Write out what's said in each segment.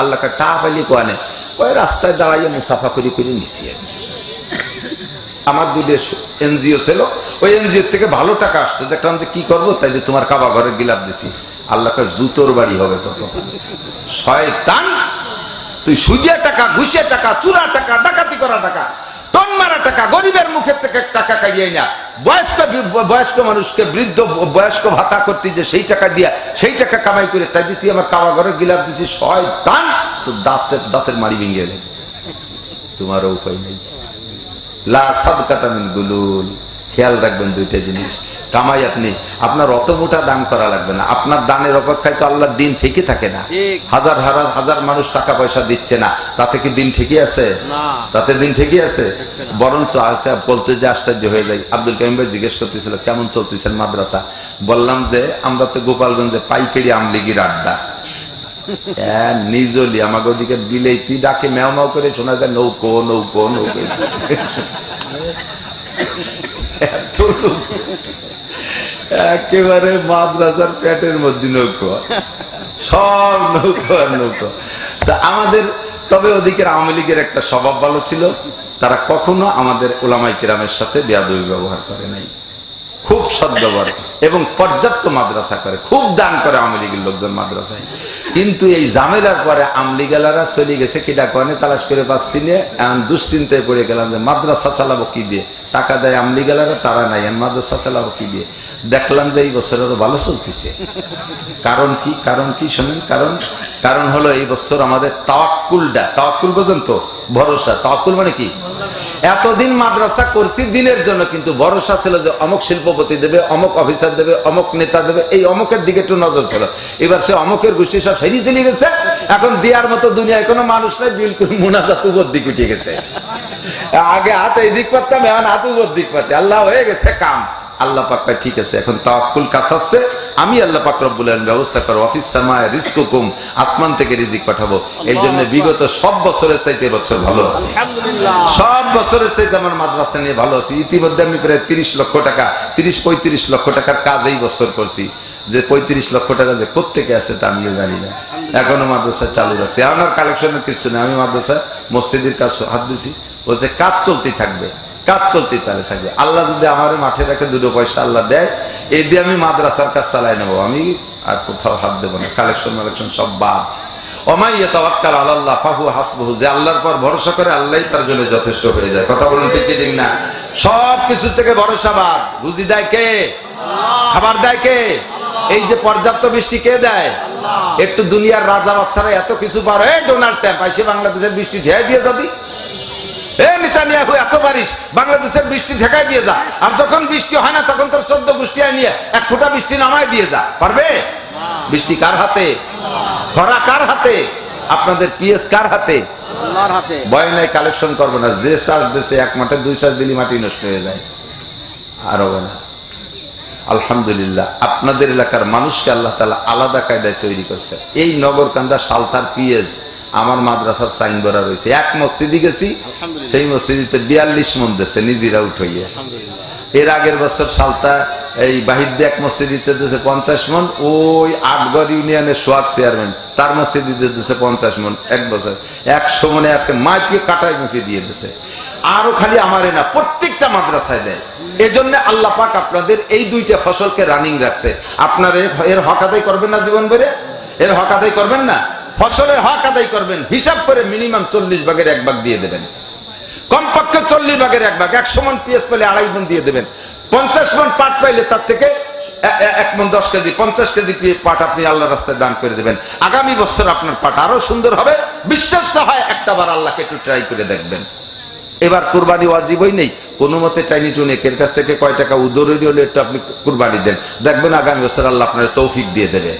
আল্লাহকে টা পাইলি কোয়ানে কয় রাস্তায় দাঁড়াইয়ে মুসাফা করি করে নিছি আমি আমার দুটো এনজিও ছিল। ওই এনজিও থেকে ভালো টাকা আসতো। দেখলাম যে কি করব? তাই যে তোমার কাবা ঘরের গিলাপ দিছি। আল্লাহকে জুতোর বাড়ি হবে তখন শয়তান, তুই সুজিয়া টাকা, ঘুষিয়া টাকা, চুরা টাকা, ডাকাতি করা টাকা। টাকা গরিবের মুখের থেকে টাকা কাড়িয়ে না বয়স্ক বয়স্ক মানুষকে বৃদ্ধ বয়স্ক ভাতা করতে যে সেই টাকা দিয়া, সেই টাকা কামাই করে, তাই তুই আমার কামা ঘরে গিলাপ দিছি দান তো দাঁতের দাঁতের মারি ভেঙে তোমারও উপায় নেই। লা সাদকাতা মিন গুলুল। খেয়াল রাখবেন দুইটা জিনিস। কামাই আপনি আপনার অত মোটা দান করা লাগবে না। আপনার দানের অপেক্ষায় তো আল্লাহর দিন ঠিকই থাকে না। হাজার হাজার হাজার মানুষ টাকা পয়সা দিচ্ছে না। তাতে কি দিন ঠিকই আছে? তাতে দিন ঠিকই আছে? বরঞ্চ আচ্ছা বলতে যে আশ্চর্য হয়ে যায় আব্দুল কাইম ভাই জিজ্ঞেস করতেছিল কেমন চলতেছেন মাদ্রাসা? বললাম যে আমরা তো গোপালগঞ্জে পাইকারি আমলিগির আড্ডা। নিজলি আমাকে ওদিকে বিলেতি ডাকে ম্যাও ম্যাও করে শোনা যায় নৌকো নৌকো নৌকো। একেবারে মাদ্রাসার পেটের মধ্যে নৌকো। সব নৌকো আর নৌকো। তা আমাদের, তবে ওদিকের আওয়ামী লীগের একটা স্বভাব ভালো ছিল। তারা কখনো আমাদের ওলামাই কিরামের সাথে বেয়াদবি ব্যবহার করে নাই। খুব সদ্ব্যবহার এবং পর্যাপ্ত মাদ্রাসা করে, খুব দান করে আওয়ামী লোকজন মাদ্রাসায়। কিন্তু এই জামেলার পরে আমলিগালারা চলে গেছে কিটা কনে তালাশ করে পাচ্ছি না, এখন দুশ্চিন্তায় পড়ে গেলাম যে মাদ্রাসা চালাবো কি দিয়ে? টাকা দেয় আমলিগালারা তারা নাই মাদ্রাসা চালাবো কি দিয়ে? দেখলাম যে এই বছর আরও ভালো চলতেছে। কারণ কি কারণ কি শোনেন, কারণ কারণ হলো এই বছর আমাদের তাওয়াক্কুলটা, তাওয়াক্কুল বোঝেন তো, ভরসা, তাওয়াক্কুল মানে কি? এতদিন মাদ্রাসা করছি, দিনের জন্য কিন্তু ভরসা ছিল যে অমুক শিল্পপতি দেবে, অমুক অফিসার দেবে, অমুক নেতা দেবে, এই অমুকের দিকে একটু নজর ছিল। এবার সে অমুকের গোষ্ঠী সব সেরিয়ে চলে গেছে, এখন দেওয়ার মতো দুনিয়ায় কোনো মানুষ নাই বিলকুল মুনাজাত উপর দিক উঠে গেছে। আগে হাতে এদিক পারতাম এখন হাত উপর দিক পাতে। আল্লাহ হয়ে গেছে কাম। আল্লাহ পাক ঠিক আছে, এখন তাওয়াক্কুল কাছাচ্ছে আমি আল্লাহ পাক রব্বুল ব্যবস্থা করব। অফিস সামায় রিজকুকুম আসমান থেকে রিজিক পাঠাবো। এই জন্য বিগত সব বছরের চাইতে বছর ভালো আছে। সব বছরের চাইতে আমার মাদ্রাসা নিয়ে ভালো আছি। ইতিমধ্যে আমি প্রায় তিরিশ লক্ষ টাকা তিরিশ পঁয়ত্রিশ লক্ষ টাকার কাজ এই বছর করছি। যে পঁয়ত্রিশ লক্ষ টাকা যে কোথেকে আসে তা আমিও জানি না। এখনও মাদ্রাসা চালু রাখছি। আমার কালেকশনের কিছু নেই। আমি মাদ্রাসা মসজিদের কাজ হাত দিছি। বলছে কাজ চলতেই থাকবে। কাজ চলতে তাহলে থাকবে। আল্লাহ যদি আমার মাঠে রেখে দুটো পয়সা আল্লাহ দেয় এই দিয়ে আমি মাদ্রাসার কাজ চালাই নেব। আমি আর কোথাও হাত দেবো না। কালেকশন মালেকশন সব বাদ। অমাইয়া তাওয়াক্কাল আলাল্লাহ ফাহু হাসবুহু। যে আল্লাহর পর ভরসা করে আল্লাহই তার জন্য যথেষ্ট হয়ে যায়। কথা বলুন ঠিক কি ঠিক না? সব কিছু থেকে ভরসা বাদ। রুজি দেয় কে? খাবার দেয় কে? এই যে পর্যাপ্ত বৃষ্টি কে দেয়? একটু দুনিয়ার রাজা বাচ্চারা এত কিছু পারে। ডোনাল্ড ট্যাম্প আইসে বাংলাদেশের বৃষ্টি ঢেয়ে দিয়ে যদি এ নিতানিয়াহু এত বারিশ বাংলাদেশের বৃষ্টি ঢেকাই দিয়ে যা। আর যখন বৃষ্টি হয় না তখন তোর চোদ্দ গোষ্ঠী নিয়ে এক ফোঁটা বৃষ্টি নামায় দিয়ে যা। পারবে? বৃষ্টি কার হাতে? খরা কার হাতে? আপনাদের পিএস কার হাতে? আল্লাহর হাতে। ভয় নাই কালেকশন করব না। যে চাষ দেশে এক মাঠে দুই চাষ দিলি মাটি নষ্ট হয়ে যায়। আর হবে না। আলহামদুলিল্লাহ আপনাদের এলাকার মানুষকে আল্লাহ তালা আলাদা কায়দায় তৈরি করছে। এই নগরকান্দা সালতার পিএস আমার মাদ্রাসার সাইন করা রয়েছে। এক মসজিদে গেছি সেই মসজিদে বিয়াল্লিশ মন দেশে নিজেরা উঠাইয়া। এর আগের বছর সালতা এই বাহিদ্দে এক মসজিদিতে দিয়েছে পঞ্চাশ মন ওই আটগড় ইউনিয়নের সোয়াক চেয়ারম্যান তার মসজিদিতে দিয়েছে পঞ্চাশ মন এক বছর। একশো মনে একটা মাইপিয়ে কাটায় মুখে দিয়ে দিছে আরও খালি আমারে না প্রত্যেকটা মাদ্রাসায় দেয়। এজন্য আল্লাহ পাক আপনাদের এই দুইটা ফসলকে রানিং রাখছে। আপনার এর- এর করবেন না জীবন বেড়ে এর হক করবেন না? ফসলের হক আদায় করবেন, হিসাব করে মিনিমাম চল্লিশ ভাগের এক ভাগ দিয়ে দেবেন। কমপক্ষে চল্লিশ ভাগের এক ভাগ, একশো মন পিএস পেলে আড়াই মন দিয়ে দেবেন। পঞ্চাশ মন পাট পাইলে তার থেকে এক মন দশ কেজি, পঞ্চাশ কেজি পাট আপনি আল্লাহ রাস্তায় দান করে দেবেন। আগামী বছর আপনার পাট আরও সুন্দর হবে। বিশ্বাস তো হয় একটা বার আল্লাহকে একটু ট্রাই করে দেখবেন। এবার কুরবানি ওয়াজিবই নেই। কোনো মতে টাইনি টুনে এর কাছ থেকে কয় টাকা উদরি হলে একটু আপনি কুরবানি দেন। দেখবেন আগামী বছর আল্লাহ আপনার তৌফিক দিয়ে দেবে।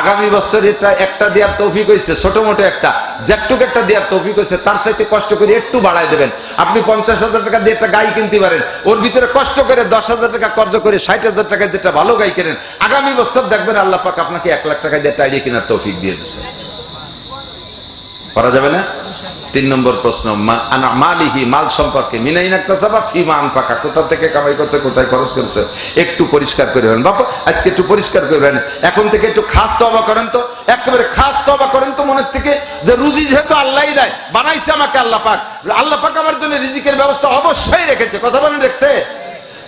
আগামী বছর এটা একটা দেওয়ার তৌফিক হয়েছে ছোট মোটো একটা। যেটুক একটা দেওয়ার তৌফিক হয়েছে তার সাথে কষ্ট করে একটু বাড়ায় দেবেন। আপনি পঞ্চাশ হাজার টাকা দিয়ে একটা গাই কিনতে পারেন, ওর ভিতরে কষ্ট করে দশ হাজার টাকা কর্জ করে ষাট হাজার টাকা দিয়ে একটা ভালো গাই কেনেন। আগামী বছর দেখবেন আল্লাহ পাক আপনাকে এক লাখ টাকা দিয়ে টাইরি কেনার তৌফিক দিয়ে দিচ্ছে করা যাবে না? তিন নম্বর প্রশ্ন মালিহি, মাল সম্পর্কে মিনাই নাক্তাসাবা ফিমা আনফাকা। কোথা থেকে কামাই করছে, কোথায় খরচ করছে? একটু পরিষ্কার করবেন বাবা, আজকে একটু পরিষ্কার করবেন এখন থেকে একটু খাস তবা করেন তো। একেবারে খাস তবা করেন তো মনের থেকে যে রুজি যেহেতু আল্লাহই দেয়, বানাইছে আমাকে আল্লাহ পাক। আল্লাহ পাক আমার জন্য রিজিকের ব্যবস্থা অবশ্যই রেখেছে। কথা বলেন, রেখেছে?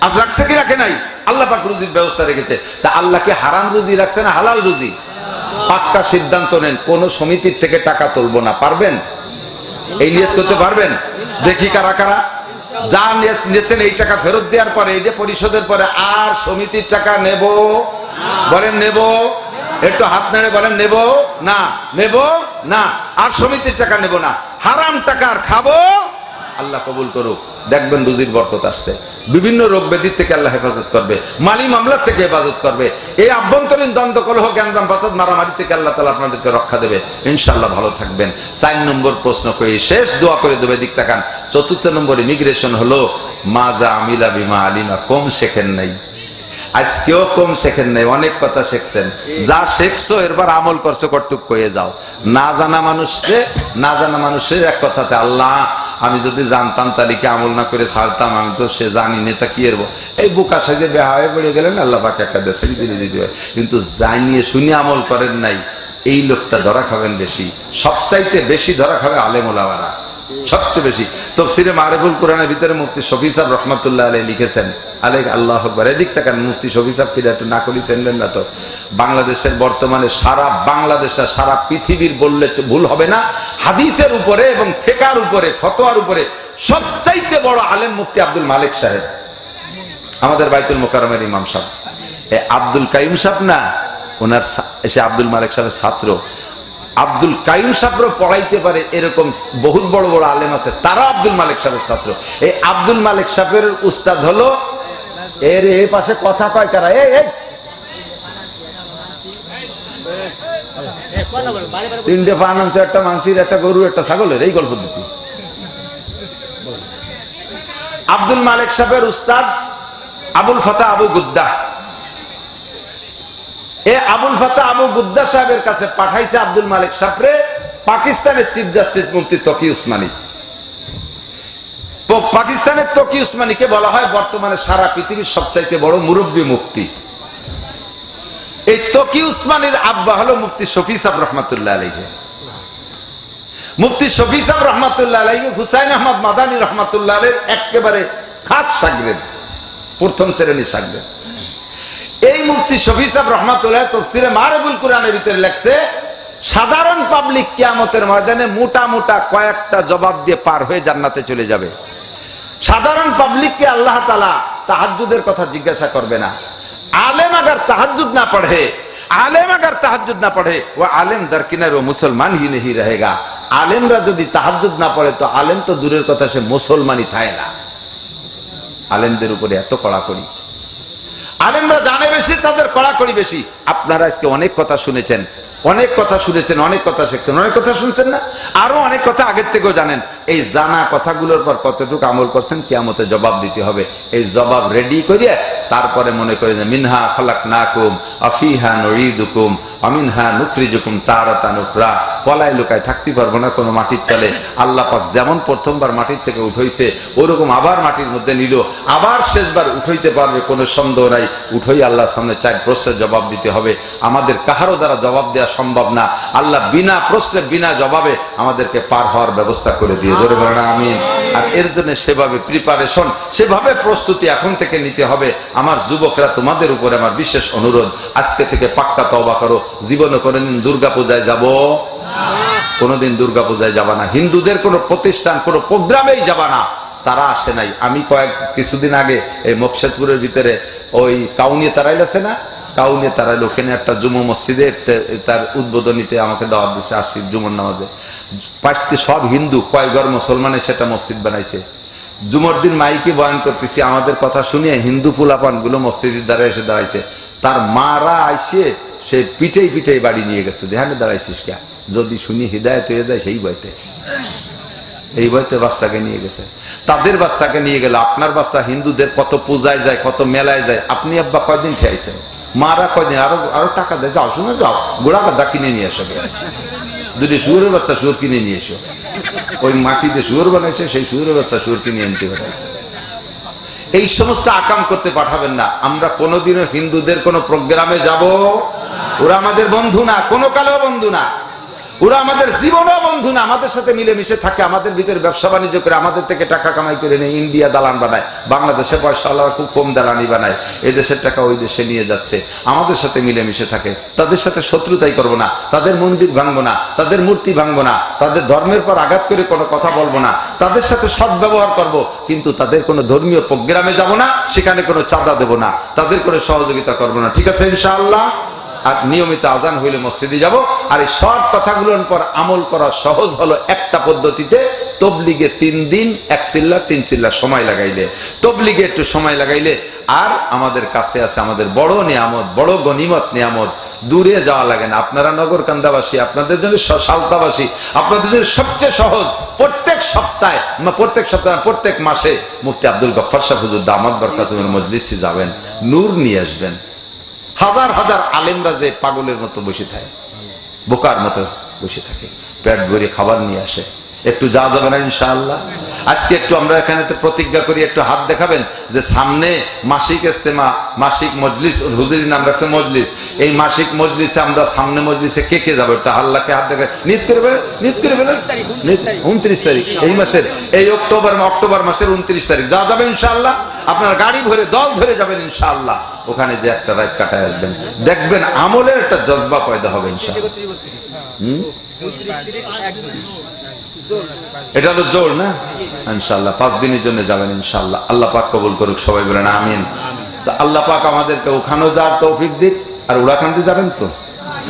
আজ রাখছে কি, রাখে নাই? আল্লাহ পাক রুজির ব্যবস্থা রেখেছে। তা আল্লাহকে হারাম রুজি রাখছে না হালাল রুজি? পাক্কা সিদ্ধান্ত নেন, কোন সমিতির থেকে টাকা তুলবো না। পারবেন? এই নিয়ত করতে পারবেন? দেখি কারা কারা। যা নিয়েছ- নিয়েছেন এই টাকা ফেরত দেওয়ার পরে, এই যে পরিশোধের পরে আর সমিতির টাকা নেব? বলেন নেব। একটু হাত নেড়ে বলেন, নেব না? নেব না? আর সমিতির টাকা নেব না। হারাম টাকা আর খাব আল্লাহ কবুল করুক। দেখবেন রুজির বরকত আসছে। বিভিন্ন রোগ ব্যাধির থেকে আল্লাহ হেফাজত করবে। মালি মামলার থেকে হেফাজত করবে। এই আভ্যন্তরীণ দ্বন্দ্ব, কলহ, গ্যাঞ্জাম, ফাসাদ, মারামারি থেকে আল্লাহ তালা আপনাদেরকে রক্ষা দেবে। ইনশাল্লাহ ভালো থাকবেন। চার নম্বর প্রশ্ন করে। শেষ দোয়া করে দেবে, দিক তাকান। চতুর্থ নম্বর ইমিগ্রেশন হলো মাজা আমিলা বিমা আলিমা কম শেখেন নাই। আজকেও কম শেখেন নাই অনেক কথা শিখছেন। যা শেখছো এরপর আমল করছ কটুক কয়ে যাও। না জানা মানুষকে না জানা মানুষের এক কথাতে আল্লাহ আমি যদি জানতাম তাহলে কি আমল না করে ছাড়তাম? আমি তো সে জানি নেতা কি এরবো? এই বুকা সাজে বেহা হয়ে পড়ে গেলেন আল্লাহ পাকে একটা দেশে দিলে দিতে হয়। কিন্তু জানিয়ে শুনে আমল করেন নাই এই লোকটা ধরা খাবেন বেশি। সবচাইতে বেশি ধরা খাবে আলেমুলাওয়ারা সবচেয়ে বেশি। তফসিরে মারেফুল কোরআনের ভিতরে মুফতি শফি সাহেব রহমতুল্লাহ আলী লিখেছেন, আলেক আল্লাহ আকবর। এদিক তাকান, মুফতি শফি সাহেব ফিরে একটু না করি চেনলেন না তো? বাংলাদেশের বর্তমানে সারা বাংলাদেশ আর সারা পৃথিবীর বললে ভুল হবে না। হাদিসের উপরে এবং ফেকার উপরে, ফতোয়ার উপরে সবচাইতে বড় আলেম মুফতি আব্দুল মালিক সাহেব। আমাদের বাইতুল মোকারমের ইমাম সাহেব। এ আব্দুল কাইম সাহেব না, ওনার সা- আব্দুল মালিক সাহেবের ছাত্র। আব্দুল কাইম সাহেবও পড়াইতে পারে এরকম বহুত বড় বড় আলেম আছে তারা আব্দুল মালিক সাহেবের ছাত্র। এই আব্দুল মালিক সাহেবের উস্তাদ হলো এর এই পাশে কথা কয় কারা? এই এই। তিনটে পান আনছে, একটা মাংসির, একটা গরু একটা ছাগলের, এই গল্প দিতি আব্দুল মালিক সাহেবের উস্তাদ আবুল ফাতা আবু গুদ্দা আবুল ফাতা আবু গুদ্দা সাহেবের কাছে পাঠাইছে আব্দুল মালিক সাহেবরে পাকিস্তানের চিফ জাস্টিস মুফতি তকি উসমানী। পাকিস্তানের তকি উসমানীকে বলা হয় বর্তমানে সারা পৃথিবীর সবচাইতে বড় মুরব্বী মুফতি। এই তকি উসমানীর আব্বা হলো মুফতি শফি সাহেব রহমতুল্লাহ আলহে মুফতি শফি সাহেব রহমতুল্লাহ আলহী হুসাইন আহমদ মাদানী রহমতুল্লাহ আলের একেবারে খাস সাগরেন প্রথম শ্রেণির সাগরেন এই মুক্তি শফি সাহেব রহমাতুল্লাহ তফসিরে মারেবুল কোরআনের ভিতরে লেখছে, সাধারণ পাবলিক কিয়ামতের ময়দানে মোটা মোটা কয়েকটা জবাব দিয়ে পার হয়ে জান্নাতে চলে যাবে। সাধারণ পাবলিককে আল্লাহ তালা তাহাজুদের কথা জিজ্ঞাসা করবে না। আলেম আগার তাহাজুদ না পড়ে, আলেম আগার তাহাজুদ না পড়ে, ও আলেম দারকিনার ও মুসলমান হি নেহি রহেগা। আলেমরা যদি তাহাজুদ না পড়ে, তো আলেম তো দূরের কথা, সে মুসলমানই থায় না। আলেমদের উপরে এত কড়াকড়ি। আলেমরা জানে বেশি, তাদের কড়াকড়ি বেশি। আপনারা আজকে অনেক কথা শুনেছেন, অনেক কথা শুনেছেন, অনেক কথা শিখছেন, অনেক কথা শুনছেন না? আরও অনেক কথা আগের থেকেও জানেন। এই জানা কথাগুলোর পর কতটুকু আমল করছেন কেয়ামতে জবাব দিতে হবে। এই জবাব রেডি করিয়ে তারপরে মনে করে যে, মিনহা খালাক নাকুম আফিহা নরিদুকুম অমিনহা নুকরিজুকুম তারাতা নুকরা পলায় লুকায় থাকতে পারব না কোনো মাটির তলে। আল্লাহ পাক যেমন প্রথমবার মাটির থেকে উঠাইছে, ওরকম আবার মাটির মধ্যে নিল। আবার শেষবার উঠাইতে পারবে কোনো সন্দেহ নাই। উঠই আল্লাহর সামনে চার প্রশ্নের জবাব দিতে হবে। আমাদের কাহারও দ্বারা জবাব দেওয়া সম্ভব না। আল্লাহ বিনা প্রশ্নে বিনা জবাবে আমাদেরকে পার হওয়ার ব্যবস্থা করে দিয়ে। ধরে বলেন আমি আর এর জন্য সেভাবে প্রিপারেশন সেভাবে প্রস্তুতি এখন থেকে নিতে হবে। আমার যুবকরা তোমাদের উপরে আমার বিশেষ অনুরোধ, আজকে থেকে পাক্কা তবা করো। জীবনে কোনোদিন দুর্গা পূজায় যাব? কোনোদিন দুর্গা পূজায় যাবা না। হিন্দুদের কোনো প্রতিষ্ঠান, কোনো প্রোগ্রামেই যাবা না। তারা আসে নাই। আমি কয়েক, কিছুদিন আগে এই মকসেদপুরের ভিতরে ওই কাউনিয়ে তারাইল আছে না? কাউনিয়ে তারাইল, ওখানে একটা জুমু মসজিদে তার উদ্বোধনীতে আমাকে দাওয়াত দিছে আসি জুমর নামাজে। পাশতে সব হিন্দু কয় ঘর মুসলমানের সেটা মসজিদ বানাইছে। জুমর দিন মাইকে বয়ান করতেছি, আমাদের কথা শুনিয়ে হিন্দু ফুলাপানগুলো মসজিদের দ্বারা এসে দাঁড়াইছে। তার মারা আইসে, সে পিঠেই পিঠেই বাড়ি নিয়ে গেছে। ধ্যানে দাঁড়াইছিস কে? যদি শুনি হৃদায়ত হয়ে যায়, সেই বইতে এই বইতে বাচ্চাকে নিয়ে গেছে। তাদের বাচ্চাকে নিয়ে গেল, আপনার বাচ্চা হিন্দুদের কত পূজায় যায়, কত মেলায় যায়, আপনি আব্বা কয়দিন খেয়েছেন মারা কয়দিন? আরও আরও টাকা দেয়, যাও, শুনে, যাও গোড়া গাদা কিনে নিয়ে গে। দুটি শুয়োরের বাচ্চা শুয়োর কিনে নিয়ে এসো। ওই মাটিতে শুয়োর বানাইছে, সেই শুয়োরের বাচ্চা শুয়োর কিনে আনতে বানাইছে এই সমস্ত আকাম করতে পাঠাবেন না। আমরা কোনোদিনও হিন্দুদের কোনো প্রোগ্রামে যাব? ওরা আমাদের বন্ধু না, কোনো কালেও বন্ধু না। ওরা আমাদের জীবনও বন্ধু না, আমাদের সাথে মিলেমিশে থাকে, আমাদের ভিতরে ব্যবসা বাণিজ্য করে, আমাদের থেকে টাকা কামাই করে নেয় ইন্ডিয়া দালান বানায়, বাংলাদেশে পয়সা আল্লাহ খুব কম দালানি বানায় এই দেশের টাকা ওই দেশে নিয়ে যাচ্ছে, আমাদের সাথে মিলেমিশে থাকে, তাদের সাথে শত্রুতাই করব না, তাদের মন্দির ভাঙবো না, তাদের মূর্তি ভাঙবো না, তাদের ধর্মের পর আঘাত করে কোনো কথা বলব না, তাদের সাথে সৎ ব্যবহার করব, কিন্তু তাদের কোনো ধর্মীয় প্রোগ্রামে যাব না, সেখানে কোনো চাঁদা দেব না, তাদের কোনো সহযোগিতা করব না, ঠিক আছে ইনশাআল্লাহ? আর নিয়মিত আজান হইলে মসজিদে যাব। আর এই সব কথাগুলোর পর আমল করা সহজ হলো একটা পদ্ধতিতে তবলিগে তিন দিন, এক চিল্লা, তিন চিল্লা সময় লাগাইলে। তবলিগে একটু সময় লাগাইলে আর আমাদের কাছে আছে আমাদের বড় নিয়ামত, বড় গনিমত নিয়ামত। দূরে যাওয়া লাগে না। আপনারা নগর কান্দাবাসী আপনাদের জন্য সালতাবাসী, আপনাদের জন্য সবচেয়ে সহজ প্রত্যেক সপ্তাহে প্রত্যেক সপ্তাহে প্রত্যেক মাসে মুফতি আব্দুল গফার সাহ হুজুর দামাত বরকাতুমের মজলিসে যাবেন, নূর নিয়ে আসবেন। হাজার হাজার আলেমরা যে পাগলের মতো বসে থাকে, বোকার মতো বসে থাকে, পেট ভরে খাবার নিয়ে আসে। একটু যা যাবে না ইনশাআল্লাহ। আজকে একটু আমরা এখানে প্রতিজ্ঞা করি একটু হাত দেখাবেন যে সামনে মাসিক ইস্তেমা মাসিক মজলিস হুজুরি নাম রাখছে মজলিস। এই মাসিক মজলিসে আমরা সামনে মজলিসে কে কে যাব? একটা হাল্লাকে হাত দেখা নিত করে ফেলে নিত করে ফেলে। উনত্রিশ তারিখ এই মাসের এই অক্টোবর অক্টোবর মাসের উনত্রিশ তারিখ। যা যাবে ইনশাল্লাহ আপনার গাড়ি ভরে দল ধরে যাবেন ইনশাল্লাহ ওখানে যে একটা রাত কাটায় আসবেন। দেখবেন আমলের একটা জজবা পয়দা হবে ইনশাআল্লাহ। হুম? এটা হলো জোর না? ইনশাল্লাহ পাঁচ দিনের জন্য যাবেন ইনশাল্লাহ আল্লাহ পাক কবুল করুক সবাই বলেন আমিন। তা আল্লাহ পাক আমাদেরকে ওখানেও যাওয়ার তৌফিক দিক আর ওরাকান্দি যাবেন তো?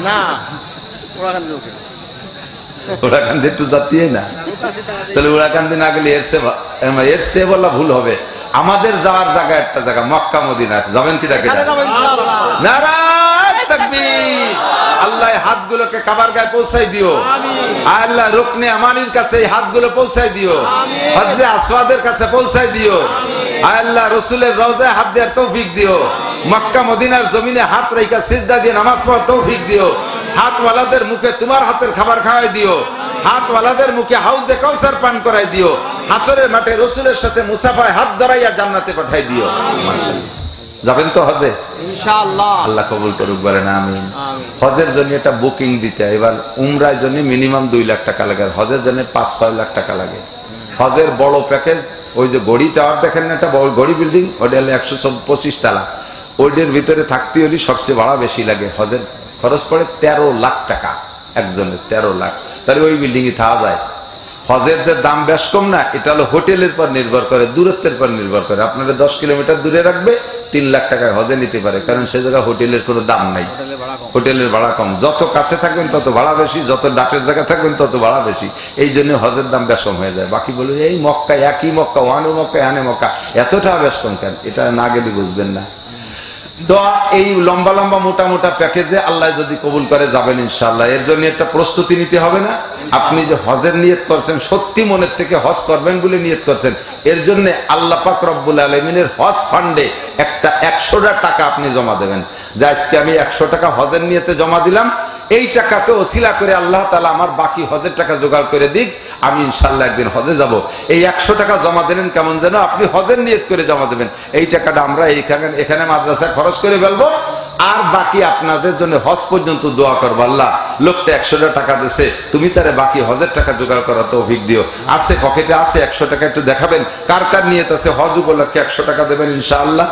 না লোকে একটু যাতিয়ে না? তাহলে ওরাকান্দি না গেলে এর সে এর সে বলা ভুল হবে। আমাদের যাওয়ার জায়গা একটা জায়গা মক্কা মদিনা। যাবেন কি ডাকে নারায় তাকবীর। আল্লাহ হাতগুলোকে খাবার গায়ে পৌঁছাই দিও। আল্লাহ রুকনে আমানির কাছে এই হাতগুলো পৌঁছাই দিও। হজরে আসওয়াদের কাছে পৌঁছাই দিও। আল্লাহ রসুলের রওজায় হাত দেওয়ার তৌফিক দিও। মক্কা মদিনার জমিনে হাত রেখা সিজদা দিয়ে নামাজ পড়ার তৌফিক দিও। হাতওয়ালাদের মুখে তোমার হাতের খাবার খাওয়াই দিও। হাতওয়ালাদের মুখে হাউজে কাউসার পান করাই দিও। হাসরের মাঠে রসুলের সাথে মুসাফায় হাত ধরাইয়া জান্নাতে পাঠাই দিও। মাশাআল্লাহ। যাবেন তো হজে? আল্লাহ কবুল করুক বলেন আমিন। আমিন। হজের জন্য একটা বুকিং দিতে এবার উমরার জন্য মিনিমাম দুই লাখ টাকা লাগে হজের জন্য পাঁচ ছয় লাখ টাকা লাগে। হজের বড় প্যাকেজ ওই যে গড়ি টাওয়ার দেখেন না একটা বড় গড়ি বিল্ডিং ওটা হলো একশো পঁচিশ তালা। ওইটার ভিতরে থাকতে হলে সবচেয়ে ভাড়া বেশি লাগে। হজের খরচ পড়ে তেরো লাখ টাকা একজনের তেরো লাখ। তাহলে ওই বিল্ডিং এ থাকা যায়। হজের যে দাম বেশ কম না এটা হলো হোটেলের পর নির্ভর করে দূরত্বের পর নির্ভর করে। আপনারা দশ কিলোমিটার দূরে রাখবে তিন লাখ টাকায় হজে নিতে পারে কারণ সে জায়গায় হোটেলের কোনো দাম নাই। হোটেলের ভাড়া কম। যত কাছে থাকবেন তত ভাড়া বেশি যত ডাটের জায়গা থাকবেন তত ভাড়া বেশি। এই জন্য হজের দাম বেশ কম হয়ে যায়। বাকি বলে এই মক্কা একই মক্কা ওয়ানে মক্কা আনে মক্কা। এতটা বেশ কম কেন? এটা না গেলে বুঝবেন না। তো এই লম্বা লম্বা মোটা মোটা প্যাকেজে আল্লাহ যদি কবুল করে যাবেন ইনশাল্লাহ এর জন্য একটা প্রস্তুতি নিতে হবে না। আপনি যে হজের নিয়ত করছেন সত্যি মনের থেকে হজ করবেন বলে নিয়ত করছেন এর জন্য আল্লাহ পাক রব্বুল আলমিনের হজ ফান্ডে একটা একশোটা টাকা আপনি জমা দেবেন। যে আজকে আমি একশো টাকা হজের নিয়তে জমা দিলাম, এই টাকাকে ওসিলা করে আল্লাহ তালা আমার বাকি হজের টাকা জোগাড় করে দিক, আমি ইনশাল্লাহ একদিন হজে যাব। এই একশো টাকা জমা দিলেন কেমন যেন আপনি হজের নিয়ত করে জমা দেবেন। এই টাকাটা আমরা এইখানে, এখানে মাদ্রাসায় খরচ করে ফেলব। আর বাকি আপনাদের জন্য হজ পর্যন্ত দোয়া করব আল্লাহ। লোকটা একশোটা টাকা দিছে, তুমি তারে বাকি হজের টাকা জোগাড় করা তো অভিজ্ঞ দিও। আছে পকেটে আছে, একশো টাকা একটু দেখাবেন। কার কার নিয়ত আছে? হজ উপলক্ষে একশো টাকা দেবেন ইনশাআল্লাহ।